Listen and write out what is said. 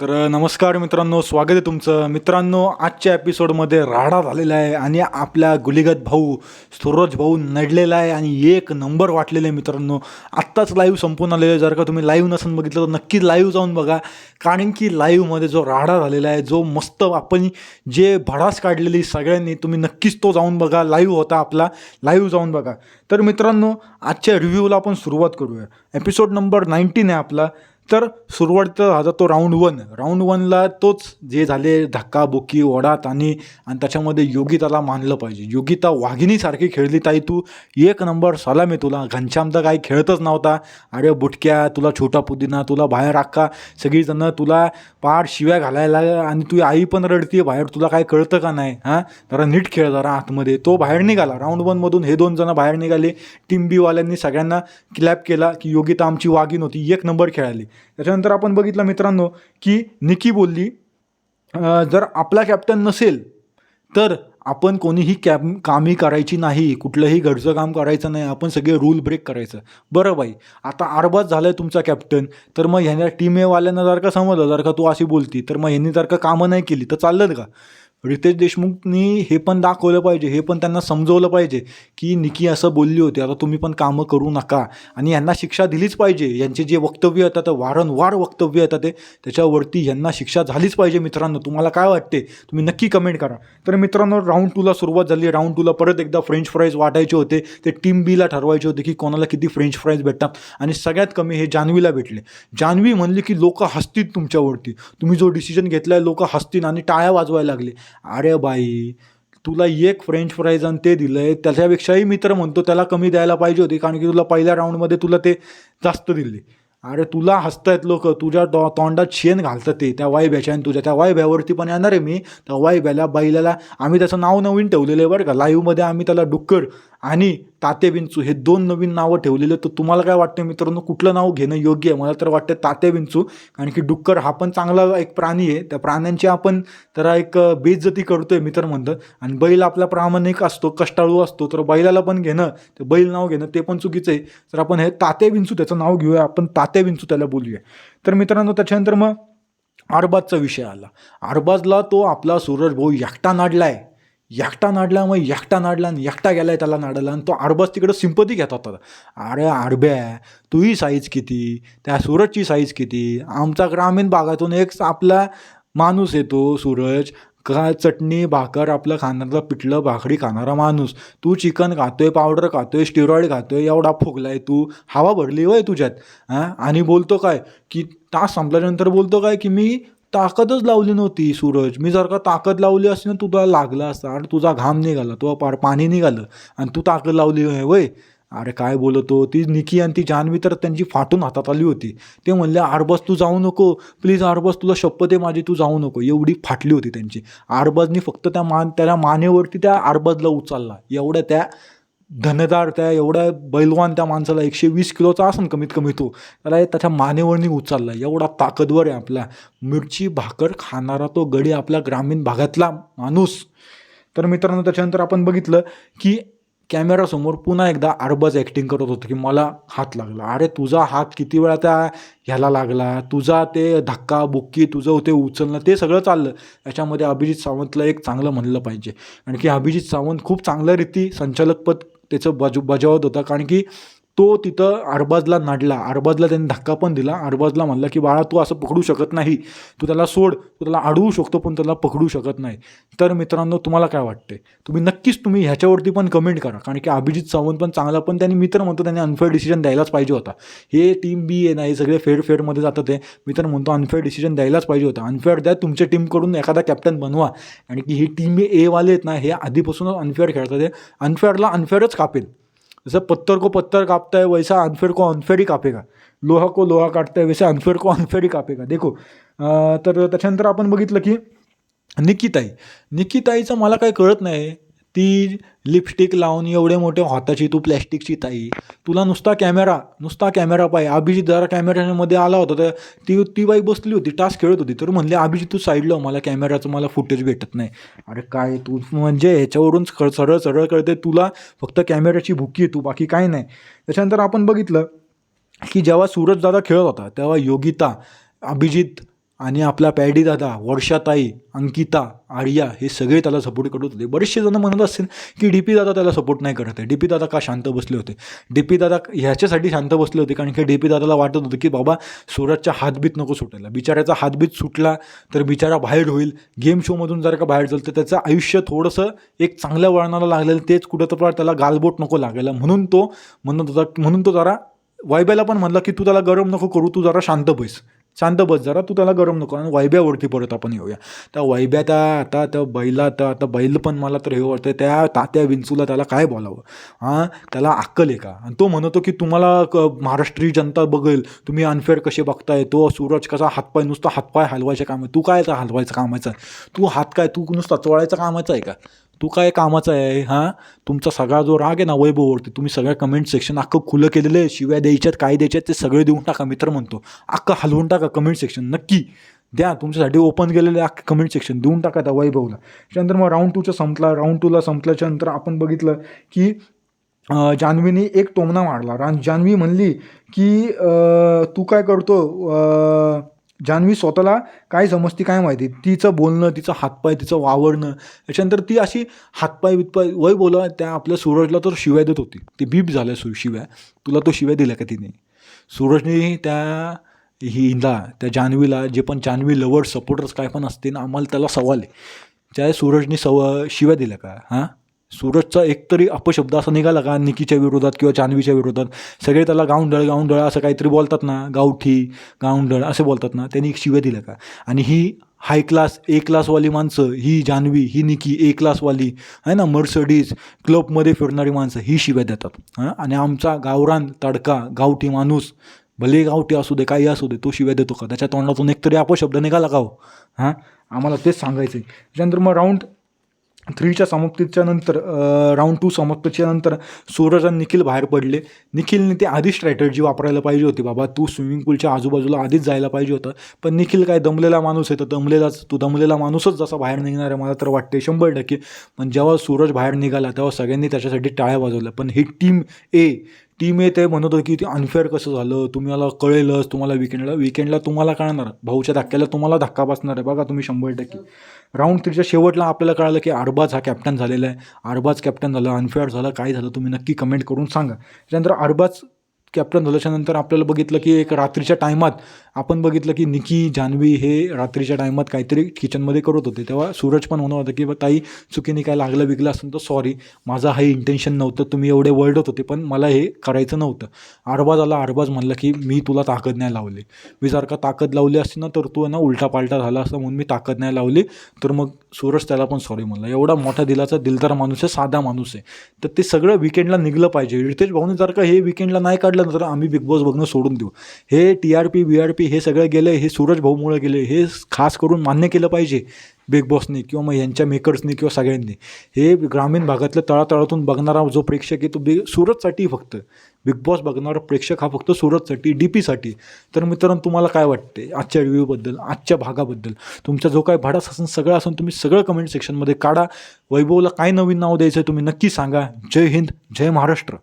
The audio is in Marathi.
तर नमस्कार मित्रांनो स्वागत आहे तुमचं. मित्रांनो आजच्या एपिसोडमध्ये राडा झालेला आहे आणि आपल्या गुलिगत भाऊ सूरज भाऊ नडलेला आहे आणि एक नंबर वाटलेला आहे मित्रांनो. आत्ताच लाईव्ह संपून आलेलं आहे. जर का तुम्ही लाईव्ह नसून बघितलं तर नक्की लाईव्ह जाऊन बघा. कारण की लाईव्हमध्ये जो राडा झालेला आहे जो मस्त आपण जे भडास काढलेली सगळ्यांनी तुम्ही नक्कीच तो जाऊन बघा. लाईव्ह होता आपला. लाईव्ह जाऊन बघा. तर मित्रांनो आजच्या रिव्ह्यूला आपण सुरुवात करूया. एपिसोड नंबर नाईन्टीन आहे आपला. तर सुरुवातीचा झाला तो राऊंड वन राऊंड वनला तोच जे झाले धक्काबुक्की ओढात आणि आणि त्याच्यामध्ये योगिताला मानलं पाहिजे. योगिता वाघिणीसारखी खेळली ताई तू. एक नंबर सलाम आहे तुला. घनश्याम तर काही खेळतच नव्हता. अरे बुटक्या तुला छोटा पुदिना तुला बाहेर अक्का सगळीजणं तुला पार शिव्या घालायला आणि तुझी आई पण रडते बाहेर. तुला काय कळतं का नाही? हां? जरा नीट खेळ जरा आतमध्ये. तो बाहेर निघाला. राऊंड वनमधून हे दोन जणं बाहेर निघाले. टीम बीवाल्यांनी सगळ्यांना क्लॅप केला की योगिता आमची वाघीण होती. एक नंबर खेळाली. त्याच्यानंतर आपण बघितलं मित्रांनो की निकी बोलली जर आपला कॅप्टन नसेल तर आपण कोणीही कॅब कामी करायची नाही कुठलंही घरचं काम करायचं नाही आपण सगळे रूल ब्रेक करायचं. बरं बाई आता आरबाज झालं आहे तुमचा कॅप्टन तर मग ह्याने टीम एवाल्यांना जर का समजलं जर का तू अशी बोलती तर मग ह्यांनी जर का कामं नाही केली तर चाललं का? रितेश देशमुखनी हे पण दाखवलं पाहिजे हे पण त्यांना समजवलं पाहिजे की निकी असं बोलली होती आता तुम्ही पण कामं करू नका. आणि यांना शिक्षा दिलीच पाहिजे. यांचे जे वक्तव्य येतात वारंवार वक्तव्य येतात ते त्याच्यावरती यांना शिक्षा झालीच पाहिजे मित्रांनो. तुम्हाला काय वाटते? तुम्ही नक्की कमेंट करा. तर मित्रांनो राऊंड टूला सुरुवात झाली. राऊंड टूला परत एकदा फ्रेंच फ्राईज वाटायचे होते. ते टीम बीला ठरवायचे होते की कोणाला किती फ्रेंच फ्राईज भेटतात. आणि सगळ्यात कमी हे जान्हवीला भेटले. जान्हवी म्हणली की लोक हसतील तुमच्यावरती. तुम्ही जो डिसिजन घेतला आहे लोक हसतील आणि टाळ्या वाजवायला लागले. अरे बाई तुला एक फ्रेंच फ्राईज आणि ते दिलं आहे त्याच्यापेक्षाही मित्र म्हणतो त्याला कमी द्यायला पाहिजे होती कारण की तुला पहिल्या राऊंडमध्ये तुला ते जास्त दिले. अरे तुला हसतायत लोक तुझ्या डॉ तोंडात शेण घालतात ते त्या वायब्याच्या आणि तुझ्या. त्या वायब्यावरती पण येणार आहे मी. त्या वायब्याला बैलाला आम्ही त्याचं नाव नवीन ठेवलेलं आहे बरं का. लाईव्हमध्ये आम्ही त्याला डुक्कर आणि ताते हे दोन नवीन नावं ठेवलेले तर तुम्हाला काय वाटतं मित्रांनो कुठलं नाव घेणं योग्य आहे? मला तर वाटतं ताते कारण की डुक्कर हा पण चांगला एक प्राणी आहे. त्या प्राण्यांची आपण जरा एक बेइज्जती करतोय आहे मित्र म्हणतं आणि बैल आपला प्रामाणिक असतो कष्टाळू असतो. तर बैलाला पण घेणं ते बैल नाव घेणं ते पण चुकीचं आहे. तर आपण हे ताते त्याचं नाव घेऊया. आपण ताते त्याला बोलूया. तर मित्रांनो त्याच्यानंतर मग अरबाजचा विषय आला. अरबाजला तो आपला सूरज भाऊ एकटा नाडला आहे एकटा नाडला मग एकटा नाडला आणि एकटा गेलाय त्याला नाडला आणि तो आडबस तिकडं सिंपती घेत होता. अरे आडब्या तुही साईज किती? त्या सूरजची साईज किती? आमचा ग्रामीण भागातून एक आपला माणूस येतो सूरज. का चटणी भाकर आपलं खाणारा पिठलं भाकरी खाणारा माणूस. तू चिकन खातोय पावडर खातोय स्टिरॉइड खातोय एवढा फुगलाय तू. हवा भरली होय तुझ्यात. हां आणि बोलतो काय? की तास संपल्यानंतर बोलतो काय? की मी ताकदच लावली नव्हती सूरज. मी जर का ताकद लावली असती ना तुला लागला असता आणि तुझा घाम निघाला तुझा पार पाणी निघालं आणि तू ताकद लावली होय वय. अरे काय बोलतो ती निकी आणि ती जान्हवी तर त्यांची फाटून हातात आली होती. ते म्हणले आरबस तू जाऊ नको. प्लीज आरबस तुला शपथ आहे माझी तू जाऊ नको. एवढी फाटली होती त्यांची. आरबजनी फक्त त्या मान त्याला मानेवरती त्या आरबजला उचलला. एवढ्या त्या धनदार त्या एवढ्या बैलवान त्या माणसाला एकशे वीस किलोचा असन कमीत कमी तो. त्याला त्याच्या मानेवरनी उचलला. एवढा ताकदवर आहे आपला. मिरची भाकर खाणारा तो गडी आपल्या ग्रामीण भागातला माणूस. तर मित्रांनो त्याच्यानंतर आपण बघितलं की कॅमेरासमोर पुन्हा एकदा अरबज ॲक्टिंग करत होतं की मला हात लागला. अरे तुझा हात किती वेळा त्या ह्याला लागला? तुझा ते धक्का बुक्की तुझं ते उचलणं ते सगळं चाललं. याच्यामध्ये अभिजित सावंतला एक चांगलं म्हणलं पाहिजे. कारण की अभिजित सावंत खूप चांगल्या रीती संचालकपद त्याचं बज बजावत होता. कारण की तो तिथं अरबाजला नाडला. अरबाजला त्यांनी धक्का पण दिला. अरबाजला म्हणला की बाळा तू असं पकडू शकत नाही. तू त्याला सोड. तू त्याला अडवू शकतो पण त्याला पकडू शकत नाही. तर मित्रांनो तुम्हाला काय वाटते तुम्ही नक्कीच तुम्ही ह्याच्यावरती पण कमेंट करा. कारण की अभिजित सावंत पण चांगला पण त्यांनी मित्र म्हणतो त्यांनी अनफेअर डिसिजन द्यायलाच पाहिजे होता. हे टीम बी आहे नाही हे सगळे फेड फेडमध्ये जातात ते मी तर म्हणतो अनफेअर डिसिजन द्यायलाच पाहिजे होता. अनफेअर द्या तुमच्या टीमकडून एखादा कॅप्टन बनवा. आणि की ही टीम एवाले आहेत ना हे आधीपासूनच अनफेअर खेळतात ते अनफेअरला अनफेअरच कापेल. जैसे पत्थर को पत्थर काटता है वैसा अनफेयर को अनफेयर ही कापेगा. लोहा को लोहा काटता है वैसे अनफेयर को अनफेयर ही कापेगा. देखो तर त्याच्यानंतर आपण बघितलं की निकिताई. निकिताईचं मला काही कळत नाही. ती लिपस्टिक लावून एवढे मोठे हाताची तू प्लॅस्टिकची ताई. तुला नुसता कॅमेरा नुसता कॅमेरा पाहिजे अभिजित जरा कॅमेऱ्यामध्ये आला होता तर ती ती बाई बसली होती टास्क खेळत होती. तर म्हणले अभिजित तू साईडला हो, मला कॅमेराचं मला फुटेज भेटत नाही. अरे काय तू म्हणजे ह्याच्यावरून सरळ सरळ कळते तुला फक्त कॅमेऱ्याची भुकी आहे तू बाकी काय नाही. त्याच्यानंतर आपण बघितलं की जेव्हा सूरज दादा खेळत होता तेव्हा योगिता अभिजित आणि आपला पॅडी दादा वर्षाताई अंकिता आर्या हे सगळे त्याला सपोर्ट करत होते. बरेचसे जण म्हणत असतील की डी पी दादा त्याला सपोर्ट नाही करत आहे. डी पी दादा का शांत बसले होते? डी पी दादा ह्याच्यासाठी शांत बसले होते कारण की डी पी दादाला वाटत होतं की बाबा सूरजच्या हातबीत नको सुटायला. बिचाऱ्याचा हातबीत सुटला तर बिचारा बाहेर होईल. गेम शोमधून जर का बाहेर जाईल तर त्याचं आयुष्य थोडंसं एक चांगल्या वळणाला लागलेलं तेच कुठं तर त्याला गालबोट नको लागायला. म्हणून तो म्हणत होता म्हणून तो जरा वायब्याला पण म्हणला की तू त्याला गरम नको करू तू जरा शांत बैस. शांत बस जरा तू त्याला गरम नको आणि वैब्यावरती परत आपण येऊया. त्या वैब्या त्या आता त्या बैला तर आता बैल पण मला तर हे वाटतं त्या तात्या विंचूला त्याला काय बोलावं? हां? त्याला अक्कल आहे का? आणि तो म्हणतो की तुम्हाला क महाराष्ट्रीय जनता बघेल तुम्ही अनफेअर कसे बघताय? तो सूरज कसा हातपाय नुसता हातपाय हलवायचे काम आहे. तू काय हलवायचं कामाचं? तू हात काय तू नुसता चोळायचं कामाचं आहे का? तू काय कामाचा आहे हां? तुमचा सगळा जो राग आहे ना वैभववरती तुम्ही सगळ्या कमेंट सेक्शन अख्खं खुलं केलेलं आहे. शिव्या द्यायच्यात काय द्यायच्यात ते सगळे देऊन टाका मित्र म्हणतो. अख्खं हलवून टाका कमेंट सेक्शन नक्की. द्या तुमच्यासाठी ओपन केलेले अख्खे कमेंट सेक्शन देऊन टाका त्या वैभवला. त्यानंतर मग राऊंड टूचा संपला राऊंड टूला संपल्याच्या नंतर आपण बघितलं की जान्हवीने एक टोमना मारला. रान जान्हवी म्हणली की तू काय करतो जान्हवी स्वतःला काय समजते काय माहिती? तिचं बोलणं तिचं हातपाय तिचं वावरणं याच्यानंतर ती अशी हातपाय वितपाय वय बोला त्या आपल्या सूरजला तर शिव्या देत होती. ती बीप झाल्या सु शिव्या. तुला तो शिवाय दिला का तिने? सूरजने त्या हिला त्या जान्हवीला जे पण जान्हवी लवर सपोर्टर्स काय पण असते ना आम्हाला त्याला सवाल आहे. त्या सूरजने सव शिव्या दिल्या का? हां? सूरजचा एकतरी अपशब्द असा निघाला का? निकीच्या विरोधात किंवा जान्हवीच्या विरोधात. सगळे त्याला गावंढळ गावंढळ असं काहीतरी बोलतात ना. गावठी गावंढळ असे बोलतात ना. त्यांनी एक शिव्या दिल्या का? आणि ही हाय क्लास ए क्लासवाली माणसं ही जान्हवी ही निकी ए क्लासवाली आहे ना? मर्सडीज क्लबमध्ये फिरणारी माणसं ही शिव्या देतात. हां? आणि आमचा गावरान तडका गावठी माणूस भले गावठी असू दे काही असू दे तो शिव्या देतो का? त्याच्या तोंडातून एकतरी अपशब्द निघाला का हो? हां? आम्हाला तेच सांगायचं आहे त्याच्यानंतर मग राऊंड थ्रीच्या समाप्तीच्या नंतर राऊंड टू समाप्तीच्या नंतर सूरज आणि निखिल बाहेर पडले. निखिलने ते आधी स्ट्रॅटर्जी वापरायला पाहिजे होती बाबा तू स्विमिंग पूलच्या आजूबाजूला आधीच जायला पाहिजे होतं. पण निखिल काय दमलेला माणूस आहे तर दमलेलाच. तू दमलेला माणूसच जसा बाहेर निघणार आहे मला तर वाटते शंभर टक्के. पण जेव्हा सूरज बाहेर निघाला तेव्हा सगळ्यांनी त्याच्यासाठी टाळ्या वाजवल्या. पण ही टीम ए टीम आहे ते म्हणत होतं की ते अनफेअर कसं झालं तुम्हाला कळेलच तुम्हाला विकेंडला विकेंडला तुम्हाला कळणार. भाऊच्या धक्क्याला तुम्हाला धक्का बसणार आहे बघा तुम्ही शंभर टक्के. राऊंड थ्रीच्या शेवटला आपल्याला कळालं की अरबाज हा कॅप्टन झालेला आहे. अरबाज कॅप्टन झालं अनफेअर झालं काय झालं तुम्ही नक्की कमेंट करून सांगा. त्यानंतर अरबाज कॅप्टन झाल्याच्यानंतर आपल्याला बघितलं की एक रात्रीच्या टायमात आपण बघितलं की निकी जान्हवी हे रात्रीच्या टायमात काहीतरी किचनमध्ये करत होते. तेव्हा सूरज पण म्हणत होतं की ताई चुकीने काय लागलं बिगलं असेल तर सॉरी माझं हे इंटेन्शन नव्हतं. तुम्ही एवढे वर्डत होते पण मला हे करायचं नव्हतं. अरबाज आला अरबाज म्हणलं की मी तुला ताकद नाही लावली. मी जर का ताकद लावली असती ना तर तू ना उलटा पालटा झाला असता म्हणून मी ताकद नाही लावली. तर मग सूरज त्याला पण सॉरी म्हणला. एवढा मोठा दिलाचा दिलदार माणूस आहे साधा माणूस आहे. तर ते सगळं विकेंडला निघलं पाहिजे. रितेश भाऊने जर का हे विकेंडला नाही काढलं म्हटल्यानंतर तर आम्ही बिग बॉस बघणं सोडून देऊ. हे T R P V R P हे सगळं गेलं हे सूरज भाऊमुळे गेले हे खास करून मान्य केलं पाहिजे बिग बॉसने किंवा मग यांच्या मेकर्सनी किंवा सगळ्यांनी. हे ग्रामीण भागातल्या तळातळातून बघणारा जो प्रेक्षक आहे तो बिग सुरतसाठी फक्त. बिग बॉस बघणारा प्रेक्षक हा फक्त सुरतसाठी डी पीसाठी तर मित्रांनो तुम्हाला काय वाटते आजच्या रिव्ह्यूबद्दल आजच्या भागाबद्दल? तुमचा जो काय भाडास असेल सगळं असून तुम्ही सगळं कमेंट सेक्शनमध्ये काढा. वैभवला काय नवीन नाव द्यायचं आहे तुम्ही नक्की सांगा. जय हिंद जय महाराष्ट्र.